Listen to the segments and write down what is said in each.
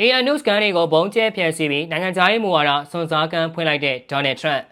AN News ကန်တွေကိုဘုံကျဲဖျက်ဆီးပြီးနိုင်ငံခြားရေးမူဝါဒစွန်စားကန်ဖွင့်လိုက်တဲ့ Donald Trump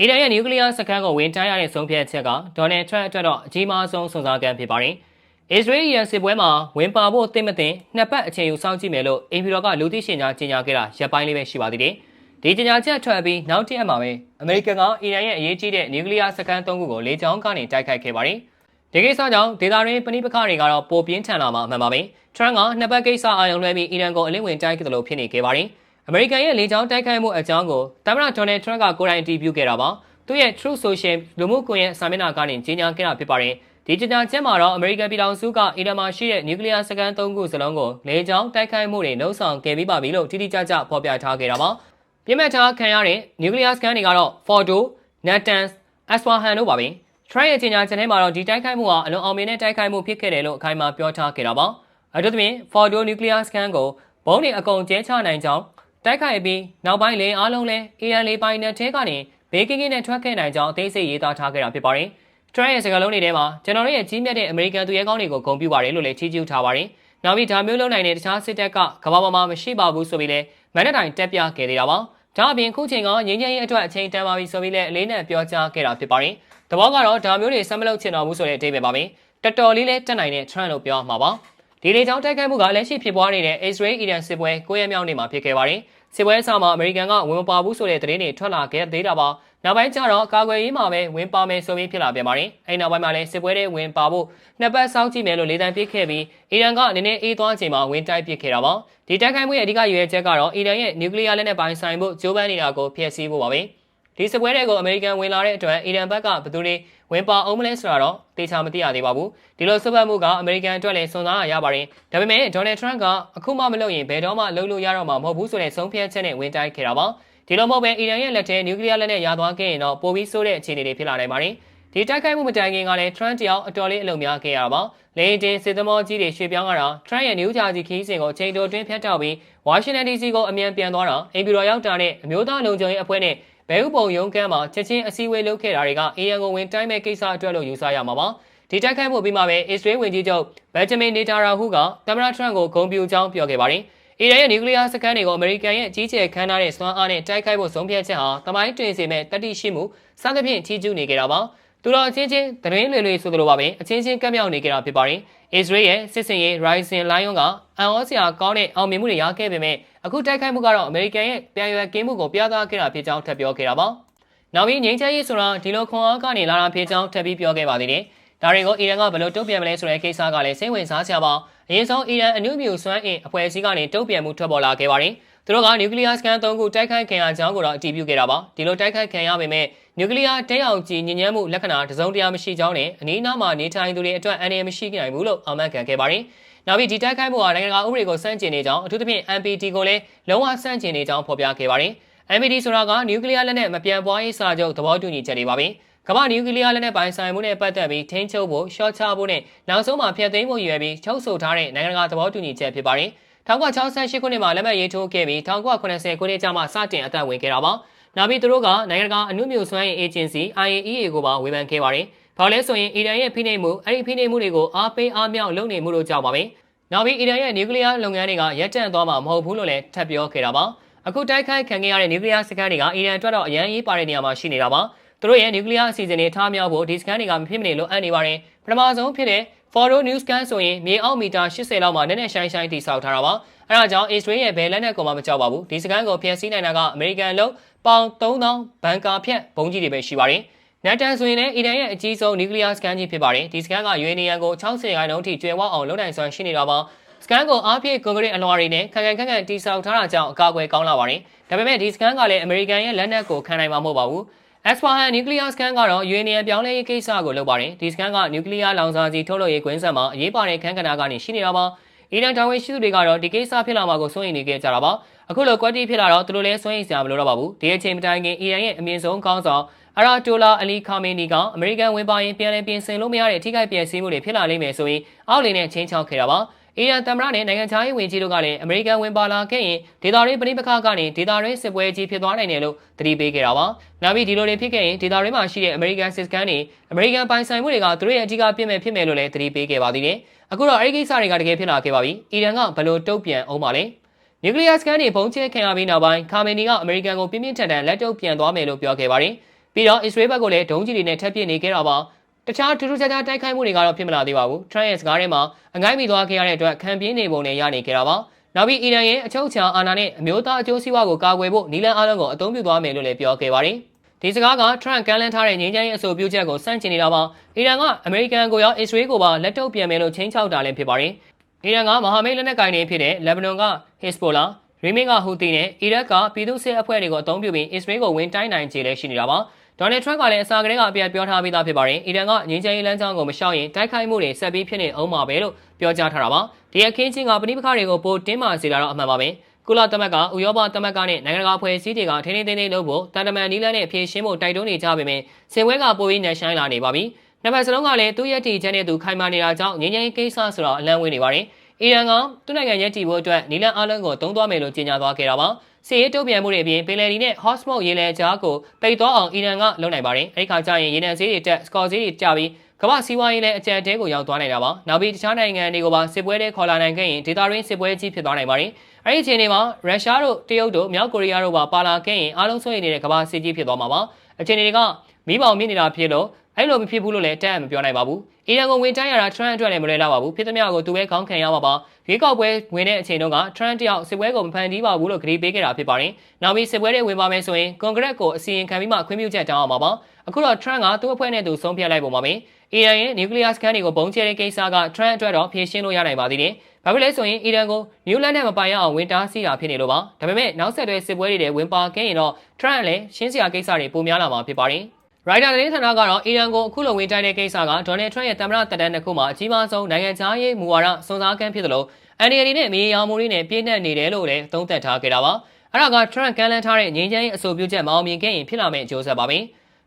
အီရန်ရဲ့နျူကလ িয়ার စခန်းကိုဝင်တိုက်ရတဲ့ဆုံးဖြတ်ချက်က Donald Trump အတွက်တော့အကြီးမားဆုံးစွန်စားကန်ဖြစ်ပါတယ်။အစ္စရေးရန်စစ်ပွဲမှာဝင်ပါဖို့တင့်မတင်နှစ်ပတ်အချိန်ယူစောင့်ကြည့်မယ်လို့အင်ဖီရောကလူသိရှင်ကြားကြေညာခဲ့တာရပ်ပိုင်းလေးပဲရှိပါသေးတယ်။ဒီကြေညာချက်ထွက်ပြီးနောက်တစ်ရက်မှာပဲအမေရိကန်ကအီရန်ရဲ့အရေးကြီးတဲ့နျူကလ িয়ার စခန်း၃ခုကိုလေကြောင်းကနေတိုက်ခိုက်ခဲ့ပါတယ်။ ဒီကိစ္စကြောင့်ဒေတာရင်းပဏိပခတွေကတော့ပိုပြင်းထန်လာမှာအမှန်ပါပဲ။ထရန့်ကနှစ်ပတ်ကိစ္စအာရုံလွှဲပြီးအီရန်ကိုအလင်းဝင်တိုက်ခဲ့တယ်လို့ဖြစ်နေခဲ့ပါတယ်။အမေရိကန်ရဲ့လေကြောင်းတိုက်ခိုက်မှုအကြောင်းကိုသမ္မတဒေါ်နယ်ထရန့်ကကိုယ်တိုင်အတည်ပြုခဲ့တာပါ။သူ့ရဲ့ True Social လူမှုကွန်ရက်စာမျက်နှာကနေကြေညာခဲ့တာဖြစ်ပါတယ်။ဒီကြေညာချက်မှာတော့အမေရိကန်ပြည်ထောင်စုကအီရန်မှာရှိတဲ့နျူကလ িয়ার စခန်း၃ခုစလုံးကိုလေကြောင်းတိုက်ခိုက်မှုတွေနှုတ်ဆောင်ခဲ့ပြီးပါပြီလို့တိတိကျကျဖော်ပြထားခဲ့တာပါ။ပြစ်မှတ်ထားခံရတဲ့နျူကလ িয়ার စခန်းတွေကတော့ Fordo, Natanz, Asfahan တို့ပါပဲ။ Trump ရဲ့ကြေညာချက်ထဲမှာတော့ဒီတိုက်ခိုက်မှုဟာအလွန်အောင်မြင်တဲ့တိုက်ခိုက်မှုဖြစ်ခဲ့တယ်လို့အခိုင်အမာပြောထားခဲ့တာပါ။အထူးသဖြင့် Fordo Nuclear Scan ကိုဘုံတွေအကုန်ကျဲချနိုင်ကြောင်းတိုက်ခိုက်ပြီးနောက်ပိုင်းလေအားလုံးလဲအီရန်လေပိုင်နယ်ထဲကနေဘေးကင်းကင်းနဲ့ထွက်ခဲ့နိုင်ကြောင်းအသေးစိတ်ရေးသားထားခဲ့တာဖြစ်ပါတယ်။ Trump ရဲ့စကားလုံးတွေထဲမှာကျွန်တော်တို့ရဲ့ကြီးမြတ်တဲ့အမေရိကန်သူရဲကောင်းတွေကိုဂုဏ်ပြုပါတယ်လို့လည်းချီးကျူးထားပါတယ်။နောက်ပြီးဒါမျိုးလုပ်နိုင်တဲ့တခြားစစ်တပ်ကကမ္ဘာပေါ်မှာမရှိပါဘူးဆိုပြီးလဲမန်နက်တိုင်းတက်ပြခဲ့သေးတာပါ။ ဒါအပြင်ခုချိန်ကငင်းငင်းရေးအတွက်အချိန်တန်ပါပြီဆိုပြီးလဲအလေးနဲ့ပြောကြားခဲ့တာဖြစ်ပါတယ်။တဘောကတော့ဒါမျိုးတွေဆက်မလုပ်ချင်တော့ဘူးဆိုတဲ့အဓိပ္ပာယ်ပါပဲ။တော်တော်လေးလဲတက်နိုင်တဲ့ Trump လို့ပြောမှာပါ။ ဒီလေကြောင်းတိုက်ခိုက်မှုကလက်ရှိဖြစ်ပွားနေတဲ့ Israel Iran စစ်ပွဲ9ရက်မြောက်နေ့မှာဖြစ်ခဲ့ပါတယ်။စစ်ပွဲအစမှာအမေရိကန်ကဝင်မပါဘူးဆိုတဲ့သတင်းတွေထွက်လာခဲ့သေးတာပါ။နောက်ပိုင်းကျတော့ကာကွယ်ရေးမှာပဲဝင်ပါမယ်ဆိုပြီးဖြစ်လာပြန်ပါတယ်။အဲဒီနောက်ပိုင်းမှာလည်းစစ်ပွဲတွေဝင်ပါဖို့နှစ်ပတ်စောင့်ကြည့်မယ်လို့လေတံပစ်ခဲ့ပြီးအီရန်ကနည်းနည်းအေးသွားချိန်မှာဝင်တိုက်ပစ်ခဲ့တာပါ။ဒီတိုက်ခိုက်မှုရဲ့အဓိကရွေးချက်ကတော့အီရန်ရဲ့နျူကလ িয়ার လက်နက်ပိုင်ဆိုင်မှုကြိုးပမ်းနေတာကိုဖျက်ဆီးဖို့ပါပဲ။ ဒီစစ်ပွဲတွေကိုအမေရိကန်ဝင်လာတဲ့အတွက်အီရန်ဘက်ကဘယ်သူတွေဝင်ပါအောင်မလဲဆိုတာတော့သေချာမသိရသေးပါဘူးဒီလိုဆွတ်ဖက်မှုကအမေရိကန်အတွက်လည်းစွန့်စားရပါတယ်ဒါပေမဲ့ဒေါ်နယ်ထရန့်ကအခုမှမလုပ်ရင်ဘယ်တော့မှလုပ်လို့ရတော့မှာမဟုတ်ဘူးဆိုတဲ့ဆုံးဖြတ်ချက်နဲ့ဝင်တိုက်ခဲ့တာပါဒီလိုမဟုတ်ပဲအီရန်ရဲ့လက်ထဲနျူကလ িয়ার လက်နက်ရသွားခဲ့ရင်တော့ပိုပြီးဆိုးတဲ့အခြေအနေတွေဖြစ်လာနိုင်ပါတယ်ဒီတိုက်ခိုက်မှုမတိုင်ခင်ကလည်း Trump တယောက်အတော်လေးအလုံများခဲ့ရပါလေတင်စစ်သမောကြီးတွေရွှေ့ပြောင်းလာတာ Trump ရဲ့နယူးဂျာစီခီးစဉ်ကိုအချိန်တိုတွင်းဖြတ်တောက်ပြီး Washington DC ကိုအမြန်ပြန်သွားတာအိမ်ပြည်တော်ရောက်တာနဲ့အမျိုးသားလုံခြုံရေးအဖွဲ့နဲ့ ဘဲဥပုံရုံးကမ်းမှာချက်ချင်းအစည်းအဝေးလုပ်ခဲ့တာတွေကအေရန်ကိုဝင်တိုင်းမဲ့ကိစ္စအတွက်လို့ယူဆရမှာပါဒီတိုက်ခိုက်မှုပြီးမှပဲအစ္စရေးဝန်ကြီးချုပ်ဘက်ဂျမင်နေတာရာဟူကသမ္မတထရန့်ကိုဂုဏ်ပြုကြောင်းပြောခဲ့ပါတယ်အီရန်ရဲ့နျူကလ িয়ার စကန်တွေကိုအမေရိကန်ရဲ့ကြီးကျယ်ခမ်းနားတဲ့စွမ်းအားနဲ့တိုက်ခိုက်ဖို့ဆုံးဖြတ်ချက်ဟာတမိုင်းတွင်စေမဲ့တတိရှိမှုစသဖြင့်ချီးကျူးနေကြတာပါ သူတော်အချင်းချင်းသတင်းလွေလွေဆိုသလိုပါပဲအချင်းချင်းကပ်မြောက်နေကြတာဖြစ်ပါတယ်အစ္စရေးရဲ့စစ်စင်ရေး Rising Lion ကအန်အောစရာကောင်းတဲ့အောင်မြင်မှုတွေရခဲ့ပေမဲ့အခုတိုက်ခိုက်မှုကတော့အမေရိကန်ရဲ့ပြန်ရွယ်ကင်းမှုကိုပြသခဲ့တာဖြစ်ကြောင်းထပ်ပြောခဲ့တာပါ။နောက်ပြီးငြိမ်းချမ်းရေးဆိုတာဒီလိုခွန်အားကနေလာတာဖြစ်ကြောင်းထပ်ပြီးပြောခဲ့ပါသေးတယ်။ဒါတွေကိုအီရန်ကဘယ်လိုတုံ့ပြန်မလဲဆိုတဲ့ကိစ္စကလည်းစိတ်ဝင်စားစရာပါ။အရင်ဆုံးအီရန်အနုမြူစွမ်းအင်အဖွဲ့အစည်းကနေတုံ့ပြန်မှုထွက်ပေါ်လာခဲ့ပါတယ်။ သူတို့ကနျူကလ িয়ার စကန်၃ခုတိုက်ခိုက်ခံရကြောင်းကိုတော့အတည်ပြုခဲ့တာပါ။ဒီလိုတိုက်ခိုက်ခံရပေမဲ့နျူကလ িয়ার တဲအောင်ကြည်ညဉ့်ညမ်းမှုလက္ခဏာတစုံတရာမရှိကြောင်းနဲ့အနည်းအနားမှာနေထိုင်သူတွေအတွက်အန္တရာယ်မရှိနိုင်ဘူးလို့အာမခံခဲ့ပါတယ်။နောက်ပြီးဒီတိုက်ခိုက်မှုဟာနိုင်ငံတကာဥပဒေကိုစန့်ကျင်နေကြောင်းအထူးသဖြင့် MPT ကိုလည်းလုံးဝစန့်ကျင်နေကြောင်းဖော်ပြခဲ့ပါတယ်။ MPT ဆိုတာကနျူကလ িয়ারလက်နက်မပြန့်ပွားရေးစာချုပ်သဘောတူညီချက်တွေပါပဲ။ကမ္ဘာနျူကလ িয়ারလက်နက်ပိုင်ဆိုင်မှုနဲ့ပတ်သက်ပြီးထိန်းချုပ်ဖို့ရှော့ချဖို့နဲ့နောက်ဆုံးမှာဖျက်သိမ်းဖို့ရည်ရွယ်ပြီးချုပ်ဆိုထားတဲ့နိုင်ငံတကာသဘောတူညီချက်ဖြစ်ပါတယ်။ 1968ခုနှစ်မှာလက်မှတ်ရေးထိုးခဲ့ပြီး1980ခုနှစ်ကျမှစတင်အသက်ဝင်ခဲ့တာပါ။နောက်ပြီးသူတို့ကနိုင်ငံတကာအနုမြူစွမ်းအင်အေဂျင်စီ IAEA ကိုပါဝေဖန်ခဲ့ပါတယ်။ဘာလဲဆိုရင်အီရန်ရဲ့ဖိနှိပ်မှုအဲ့ဒီဖိနှိပ်မှုတွေကိုအားပေးအားမြောက်လုပ်နေမှုတို့ကြောင့်ပါပဲ။နောက်ပြီးအီရန်ရဲ့နျူကလ িয়ার လုပ်ငန်းတွေကရပ်တန့်သွားမှာမဟုတ်ဘူးလို့လည်းထပ်ပြောခဲ့တာပါအခုတိုက်ခိုက်ခံခဲ့ရတဲ့နျူကလ িয়ার စကန်တွေကအီရန်အတွက်တော့အရန်ရေးပါတဲ့နေရာမှာရှိနေတာပါသူတို့ရဲ့နျူကလ িয়ার အစီအစဉ်တွေထားမြောက်ဖို့ဒီစကန်တွေကမဖြစ်မနေလိုအပ်နေပါတယ်ပထမဆုံးဖြစ်တဲ့ Foro News Scan ဆိုရင်မြေအောက်မီတာ80လောက်မှာနည်းနည်းရှိုင်းရှိုင်းတိစောက်ထားတာပါအဲဒါကြောင့် Israel ရဲ့ဘယ်လက်နက်ကိုမှမကြောက်ပါဘူးဒီစကန်ကိုဖျက်ဆီးနိုင်တာကအမေရိကန်လုံးပေါင်3000ဘန်ကာဖြတ်ဘုံကြီးတွေပဲရှိပါတယ်နက်တန်ဆိုရင်လည်းအီရန်ရဲ့အကြီးဆုံးနျူကလ িয়ার စကန်ကြီးဖြစ်ပါတယ်ဒီစကန်ကယူအေနီယံကို60ရာခိုင်နှုန်းထိကျွဲဝအောင်လုပ်နိုင်စွမ်းရှိနေတာပါစကန်ကိုအားဖြည့်ကွန်ကရစ်အလွှာတွေနဲ့ခက်ခက်ခက်ခက်တိဆောက်ထားတာကြောင့်အကာအကွယ်ကောင်းလာပါတယ်။ဒါပေမဲ့ဒီစကန်ကလည်းအမေရိကန်ရဲ့လက်နက်ကိုခံနိုင်မှာမဟုတ်ပါဘူး။ Asfahan Nuclear Scan ကတော့ UAE ပြောင်းလဲရေးကိစ္စကိုလုပ်ပါတယ်။ဒီစကန်ကနျူကလ িয়ার လောင်စာကြီးထုတ်လုပ်ရေးကွင်းဆက်မှာအရေးပါတဲ့ခန်းကဏ္ဍကနေရှိနေတာပါ။အီရန်တာဝန်ရှိသူတွေကတော့ဒီကိစ္စဖြစ်လာမှာကိုစိုးရိမ်နေကြကြတာပါ။အခုလိုကွက်တီဖြစ်လာတော့သူတို့လည်းစိုးရိမ်စရာမလိုတော့ပါဘူး။ဒီအချိန်မတိုင်ခင်အီရန်ရဲ့အမြင့်ဆုံးကောင်းဆောင်အရာတိုလာအလီခါမီနီကအမေရိကန်ဝင်ပါရင်ပြန်လည်ပြင်ဆင်လို့မရတဲ့အထိကိပျက်စီးမှုတွေဖြစ်လာလိမ့်မယ်ဆိုရင်အောက်လင်းနဲ့ချင်းချောက်ခဲ့တာပါ။ အီရန်သမ္မတနဲ့နိုင်ငံခြားရေးဝန်ကြီးတို့ကလည်းအမေရိကန်ဝင်ပါလာခဲ့ရင်ဒေသရင်းပဋိပက္ခကနေဒေသရင်းစစ်ပွဲကြီးဖြစ်သွားနိုင်တယ်လို့သတိပေးခဲ့တာပါ။နောက်ပြီးဒီလိုတွေဖြစ်ခဲ့ရင်ဒေသရင်းမှာရှိတဲ့အမေရိကန်စစ်စခန်းတွေအမေရိကန်ပိုင်ဆိုင်မှုတွေကသူတို့ရဲ့အဓိကပြင်မဲ့ဖြစ်မယ်လို့လည်းသတိပေးခဲ့ပါသေးတယ်။အခုတော့အဲဒီကိစ္စတွေကတကယ်ဖြစ်လာခဲ့ပါပြီ။အီရန်ကဘယ်လိုတုံ့ပြန်အောင်ပါလဲ။နျူကလ িয়ার စကန်တွေပုံကျဲခံရပြီးနောက်ပိုင်းကာမီနီကအမေရိကန်ကိုပြင်းပြင်းထန်ထန်လက်တုပ်ပြန်သွားမယ်လို့ပြောခဲ့ပါတယ်။ပြီးတော့အစ္စရေးဘက်ကလည်းဒုံးကျည်တွေနဲ့ထပ်ပစ်နေခဲ့တာပါ။ တခြားထူးထူးခြားခြားတိုက်ခိုက်မှုတွေကတော့ဖြစ်မလာသေးပါဘူး။ Trump ရဲ့စကားထဲမှာအငိုင်းမိသွားခဲ့ရတဲ့အတွက်ခံပြင်းနေပုံနဲ့ရနေခဲ့တာပါ။နောက်ပြီးအီရန်ရဲ့အချုပ်အခြာအာဏာနဲ့အမျိုးသားအကျိုးစီးပွားကိုကာကွယ်ဖို့နီလန်အားလုံးကိုအသုံးပြုသွားမယ်လို့လည်းပြောခဲ့ပါတယ်။ဒီစကားက Trump ကမ်းလှမ်းထားတဲ့ငြိမ်းချမ်းရေးအဆိုပြုချက်ကိုစန့်ကျင်နေတာပါ။အီရန်ကအမေရိကန်ကိုရောအစ္စရေးကိုပါလက်တုပ်ပြန်မယ်လို့ချင်းချောက်တာလည်းဖြစ်ပါတယ်။အီရန်ကမဟာမိတ်လက်နက်ကိုင်တွေဖြစ်တဲ့လက်ဘနွန်က Hezbollah ရီမင်းကဟူသီနဲ့အီရတ်ကပြည်သူ့စစ်အဖွဲ့တွေကိုအသုံးပြုပြီးအစ္စရေးကိုဝင်တိုင်းနိုင်ခြေလည်းရှိနေတာပါ။ ဒေါ်နယ်ထရန့်ကလည်းအစာကလေးကအပြတ်ပြောထားပြီးသားဖြစ်ပါတယ်။အီရန်ကငြိမ်းချမ်းရေးလမ်းကြောင်းကိုမရှောင်ရင်တိုက်ခိုက်မှုတွေဆက်ပြီးဖြစ်နေအောင်ပါပဲလို့ပြောကြားထားတာပါ။ဒီအခင်းချင်းကပဋိပက္ခတွေကိုပိုတင်းမာစေတာတော့အမှန်ပါပဲ။ကုလသမဂ္ဂဥရောပသမဂ္ဂနဲ့နိုင်ငံတကာဖွဲ့စည်းတွေကထင်းထင်းထင်းထင်းလုပ်ဖို့တန်တမန်နီးလန်းနဲ့ဖြည့်ရှင်းဖို့တိုက်တွန်းနေကြပေမဲ့စင်ဝဲကပိုပြီးနှက်ဆိုင်လာနေပါပြီ။နှစ်ဖက်စလုံးကလည်းသူ့ရဲ့တီချမ်းတဲ့သူခိုင်မာနေတာကြောင့်ငြိမ်းချမ်းရေးကိစ္စဆိုတော့အလန့်ဝေးနေပါတယ်။ အီရန်ကသူ့နိုင်ငံရဲ့တည်ဖို့အတွက်နီလန်အားလုံးကိုတုံးသွားမယ်လို့ကြေညာသွားခဲ့တာပါစီရေးတုံ့ပြန်မှုတွေအပြင်ပင်လယ်ဒီနဲ့ Hotspot ရေလယ်ကြားကိုပိတ်သွားအောင်အီရန်ကလုပ်နိုင်ပါတယ်အဲဒီခါကျရင်ရေနံဈေးတွေတက်စကော်ဈေးတွေကျပြီးကမ္ဘာစီးပွားရေးလည်းအကြံတဲကိုရောက်သွားနိုင်တာပါနောက်ပြီးတခြားနိုင်ငံတွေကိုပါစစ်ပွဲတွေခေါ်လာနိုင်ခဲ့ရင်ဒေတာရင်းစစ်ပွဲကြီးဖြစ်သွားနိုင်ပါတယ်အဲဒီအချိန်တွေမှာရုရှားတို့တရုတ်တို့မြောက်ကိုရီးယားတို့ပါပါလာခဲ့ရင်အားလုံးဆွေးနေတဲ့ကမ္ဘာစစ်ကြီးဖြစ်သွားမှာပါအချိန်တွေကမိဘအောင်မြင့်နေတာဖြစ်လို့ အဲ့လိုမဖြစ်ဘူးလို့လည်းတက်အမပြောနိုင်ပါဘူး။အီရန်ကိုဝင်တိုင်းရတာ Trump အတွက်လည်းမလွယ်လောက်ပါဘူး။ဖြစ်သမျှကိုသူပဲခေါင်းခံရမှာပါ။ရွေးကောက်ပွဲဝင်တဲ့အချိန်တုန်းက Trump တယောက်စစ်ပွဲကိုမဖန်တီးပါဘူးလို့ကြေပေးခဲ့တာဖြစ်ပါတယ်။နောက်ပြီးစစ်ပွဲတွေဝင်ပါမယ်ဆိုရင် Congress ကိုအစီရင်ခံပြီးမှခွင့်ပြုချက်တောင်းအောင်ပါပါ။အခုတော့ Trump ကသူ့အဖွဲ့နဲ့သူဆုံးဖြတ်လိုက်ပုံပါပဲ။အီရန်ရဲ့နျူကလ িয়ার စကန်တွေကိုပုံချဲတဲ့ကိစ္စက Trump အတွက်တော့ဖြေရှင်းလို့ရနိုင်ပါသေးတယ်။ဘာဖြစ်လဲဆိုရင်အီရန်ကိုနျူလန်နဲ့မပိုင်ရအောင်ဝင်တားဆီးတာဖြစ်နေလို့ပါ။ဒါပေမဲ့နောက်ဆက်တွဲစစ်ပွဲတွေထဲဝင်ပါခဲ့ရင်တော့ Trump လည်းရှင်းစရာကိစ္စတွေပိုများလာမှာဖြစ်ပါတယ်။ ရိုက်တာသတင်းဌာနကတော့အီရန်ကိုအခုလိုဝင်တိုက်တဲ့ကိစ္စကဒေါ်နယ်ထရန့်ရဲ့တမရတက်တန်းတစ်ခုမှာအကြီးမားဆုံးနိုင်ငံခြားရေးမူဝါဒစွန်စားကမ်းဖြစ်သလိုအန်ဒီရီနဲ့မြေယာမိုးတွေနဲ့ပြည့်နှက်နေတယ်လို့လည်းသုံးသပ်ထားခဲ့တာပါအဲ့ဒါကထရန့်ကမ်းလှမ်းထားတဲ့ငြိမ်းချမ်းရေးအဆိုပြုချက်မအောင်မြင်ခဲ့ရင်ဖြစ်လာမယ့်အကျိုးဆက်ပါပဲ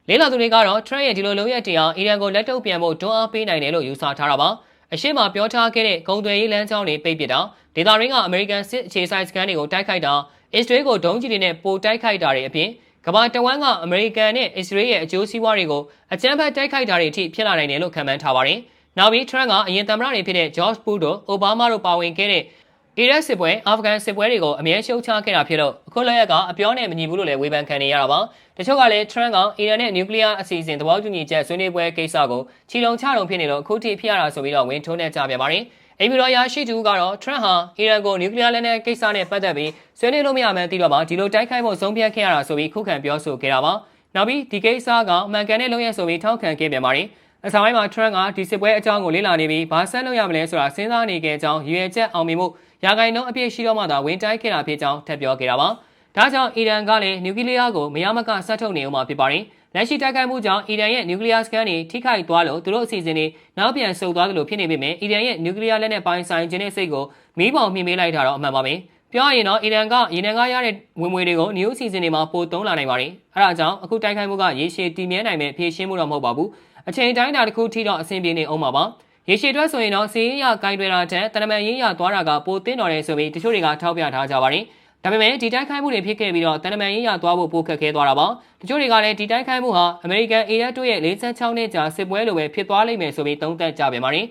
လေးလာသူတွေကတော့ထရန့်ရဲ့ဒီလိုလုပ်ရတရားအီရန်ကိုလက်တုပ်ပြန်ဖို့တွန်းအားပေးနိုင်တယ်လို့ယူဆထားတာပါအရှိမပြောထားခဲ့တဲ့ဂုံသွယ်ရေးလမ်းကြောင်းတွေပိတ်ပစ်တာဒေတာရင်းကအမေရိကန်စစ်အခြေစိုက်စကန်တွေကိုတိုက်ခိုက်တာအစ္စရေးကိုဒုံးကျည်တွေနဲ့ပိုတိုက်ခိုက်တာတွေအပြင် ကမ္ဘာတဝန်းကအမေရိကန်နဲ့အစ္စရေးရဲ့အကျိုးစီးပွားတွေကိုအကြမ်းဖက်တိုက်ခိုက်တာတွေအထိဖြစ်လာနိုင်တယ်လို့ခန့်မှန်းထားပါတယ်။နောက်ပြီး Trump ကအရင်သမ္မတတွေဖြစ်တဲ့ George Bush တို့ Obama တို့ပါဝင်ခဲ့တဲ့အီရတ်စစ်ပွဲအာဖဂန်စစ်ပွဲတွေကိုအမြဲရှုံချခဲ့တာဖြစ်လို့အခုလည်းရကအပြောနဲ့မညီဘူးလို့လည်းဝေဖန်ခံနေရတာပါတချို့ကလည်း Trump ကအီရန်နဲ့နျူကလ িয়ার အစီအစဉ်သဘောတူညီချက်ဆွေးနွေးပွဲကိစ္စကိုချီလုံချတုံဖြစ်နေလို့အခုထိဖြစ်ရတာဆိုပြီးတော့ဝင်ထုံးနေကြပြန်ပါတယ် အိမ်မီတော်ရာရှိသူကတော့ Trump ဟာအီရန်ကိုနျူကလ িয়ার လက်နက်ကိစ္စနဲ့ပတ်သက်ပြီးဆွေးနွေးလို့မရမှန်းသိတော့မှဒီလိုတိုက်ခိုက်ဖို့ဆုံးဖြတ်ခဲ့ရတာဆိုပြီးခုခံပြောဆိုခဲ့တာပါနောက်ပြီးဒီကိစ္စကအမှန်ကန်တဲ့လုံရဆိုပြီးထောက်ခံခဲ့ပြန်ပါတယ်အဆောင်ပိုင်းမှာ Trump ကဒီစစ်ပွဲအကြောင်းကိုလေ့လာနေပြီးဘာဆက်လုပ်ရမလဲဆိုတာစဉ်းစားနေခဲ့ကြောင်းရွေချက်အောင်မြင်မှုရာဂိုင်နှုန်းအပြည့်ရှိတော့မှသာဝင်တိုက်ခဲ့တာဖြစ်ကြောင်းထပ်ပြောခဲ့တာပါဒါကြောင့်အီရန်ကလည်းနျူကလ িয়ার ကိုမရမကဆက်ထုတ်နေအောင်မှာဖြစ်ပါတယ် လက်ရှိတိုက်ခိုက်မှုကြောင့်အီရန်ရဲ့နျူကလ িয়ার စကန်တွေထိခိုက်သွားလို့သူတို့အစီအစဉ်တွေနောက်ပြန်ဆုတ်သွားတယ်လို့ဖြစ်နေပေမဲ့အီရန်ရဲ့နျူကလ িয়ার လက်နက်ပိုင်းဆိုင်ခြင်းတဲ့စိတ်ကိုမီးပေါင်မြင်မေးလိုက်တာတော့အမှန်ပါပဲပြောရရင်တော့အီရန်ကရေနံကရတဲ့ဝင်ငွေတွေကိုနျူအစီအစဉ်တွေမှာပိုသုံးလာနိုင်ပါတယ်အဲဒါကြောင့်အခုတိုက်ခိုက်မှုကရေရှည်တည်မြဲနိုင်မဲ့ဖြည့်ရှင်းမှုတော့မဟုတ်ပါဘူးအချိန်တိုင်းတာတစ်ခုထိတော့အဆင်ပြေနေအောင်ပါပါရေရှည်အတွက်ဆိုရင်တော့စီးရဂိုင်းတွေတာတဲ့တနမန်ရင်းရသွားတာကပိုတင်းတော်တယ်ဆိုပြီးတချို့တွေကထောက်ပြထားကြပါတယ် ဒါပေမဲ့ဒီတိုက်ခိုက်မှုတွေဖြစ်ခဲ့ပြီးတော့တန်တမန်ရေးရသွားဖို့ပိုခက်ခဲသွားတာပါတချို့တွေကလည်းဒီတိုက်ခိုက်မှုဟာအမေရိကန်အေရတ်တို့ရဲ့46နှစ်ကြာစစ်ပွဲလိုပဲဖြစ်သွားလိမ့်မယ်ဆိုပြီးသုံးသပ်ကြပြန်ပါတယ်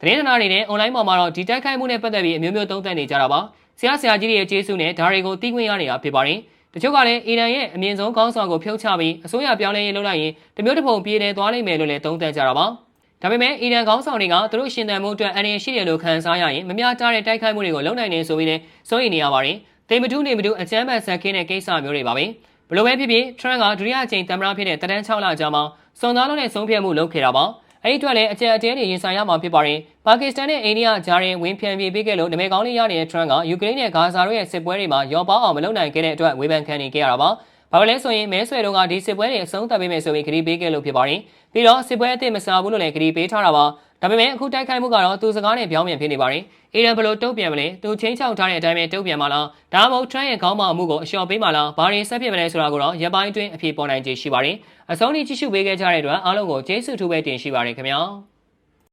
သတင်းသမားတွေနဲ့အွန်လိုင်းပေါ်မှာတော့ဒီတိုက်ခိုက်မှုနဲ့ပတ်သက်ပြီးအမျိုးမျိုးသုံးသပ်နေကြတာပါဆရာဆရာကြီးတွေရဲ့ကျေးဇူးနဲ့ဒါတွေကိုသိခွင့်ရနေတာဖြစ်ပါတယ်တချို့ကလည်းအီရန်ရဲ့အမြင့်ဆုံးကောင်းဆောင်ကိုဖြုတ်ချပြီးအစိုးရပြောင်းလဲရေးလုပ်လိုက်ရင်တမျိုးတစ်ပုံပြေးတယ်သွားလိမ့်မယ်လို့လည်းသုံးသပ်ကြတာပါဒါပေမဲ့အီရန်ကောင်းဆောင်တွေကသူတို့ရှင်သန်မှုအတွက်အန္တရာယ်ရှိတယ်လို့ခံစားရရင်မမျှတတဲ့တိုက်ခိုက်မှုတွေကိုလုပ်နိုင်နေဆိုပြီးလည်းစိုးရိမ်နေရပါတယ် တိမ်မတူးနေမတူးအချမ်းဘတ်ဆက်ခင်းတဲ့ကိစ္စမျိုးတွေပါပဲဘလို့ပဲဖြစ်ဖြစ် Trump ကဒုတိယအကြိမ်သမ္မတဖြစ်တဲ့တန်း6လကြာမှာစုံသားလုံးနဲ့ဆုံးဖြတ်မှုလုပ်ခဲ့တာပါအဲ့ဒီအတွက်လည်းအကြံအတဲတွေရင်ဆိုင်ရမှာဖြစ်ပါတယ်ပါကစ္စတန်နဲ့အိန္ဒိယဂျာရင်ဝင်ဖြန့်ပြေးပေးခဲ့လို့နမဲကောင်းလေးရနေတဲ့ Trump ကယူကရိန်းနဲ့ဂါဇာတို့ရဲ့စစ်ပွဲတွေမှာရောပေါအောင်မလုပ်နိုင်ခဲ့တဲ့အတွက်ဝေဖန်ခံနေခဲ့ရတာပါ ဘာလို့လဲဆိုရင်မဲဆွဲတို့ကဒီစစ်ပွဲတွေအဆုံးသတ်ပေးမယ်ဆိုပြီးကတိပေးခဲ့လို့ဖြစ်ပါတယ်ပြီးတော့စစ်ပွဲအသစ်မစားဘူးလို့လည်းကတိပေးထားတာပါဒါပေမဲ့အခုတိုက်ခိုက်မှုကတော့သူစကားနဲ့ပြောင်းပြန်ဖြစ်နေပါတယ်။အီရန်ဘလို့တုံ့ပြန်မလဲ။သူချင်းချောက်ထားတဲ့အတိုင်းပဲတုံ့ပြန်မှာလား။ဒါမှမဟုတ်ထရန့်ရဲ့ခေါင်းမာမှုကိုအလျှော့ပေးမှာလား။ဘာတွေဆက်ဖြစ်မလဲဆိုတာကိုတော့ရပိုင်းအတွင်းအဖြေပေါ်နိုင်ခြေရှိပါတယ်။အဆုံးထိကြည့်ရှုပေးခဲ့ကြတဲ့အတွက်အားလုံးကိုကျေးဇူးထူးပဲတင်ရှိပါတယ်ခင်ဗျာ။